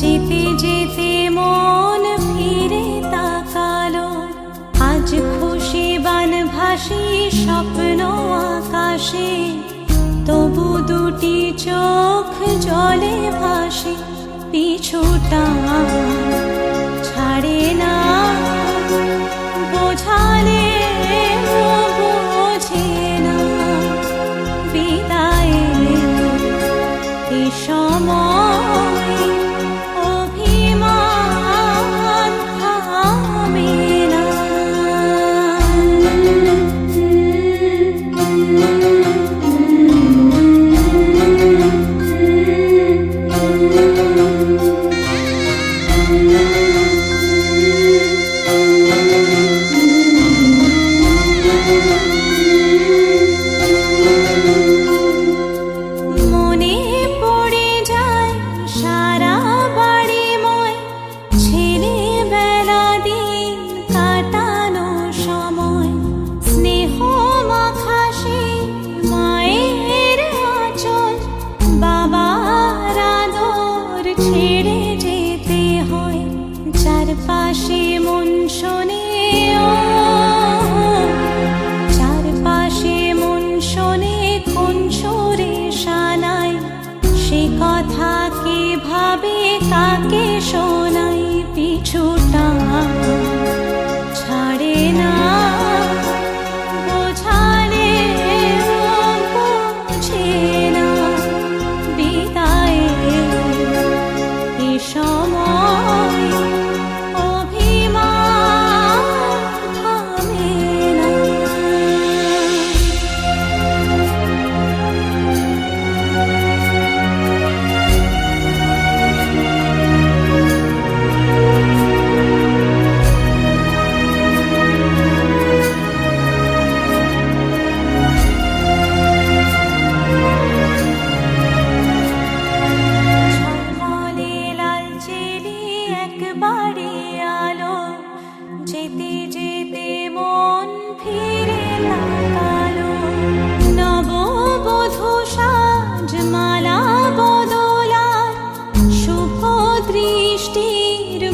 যেতে যেতে মন ফিরে তাকালো। আজ খুশি বানভাসি স্বপ্ন আকাশে, তবু দুটি চোখ জলে ভাসে, পিছুটা ছাড়ে না। cheating.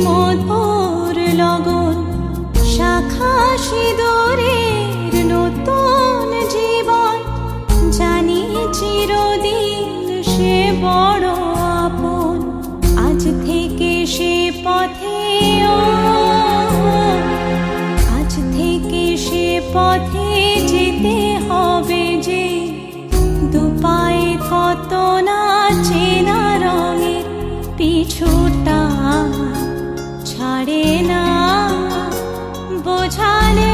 মধুর লগন, শাখা সিঁদুরের নতুন জীবন, জানি চিরদিন সে বড় আপন, আজ থেকে সে পথে আজ থেকে সে পথে যেতে হবে যে, দুপায়ে কত না চেনা রঙের পিছুটা। ছাড়ে না। বোঝালে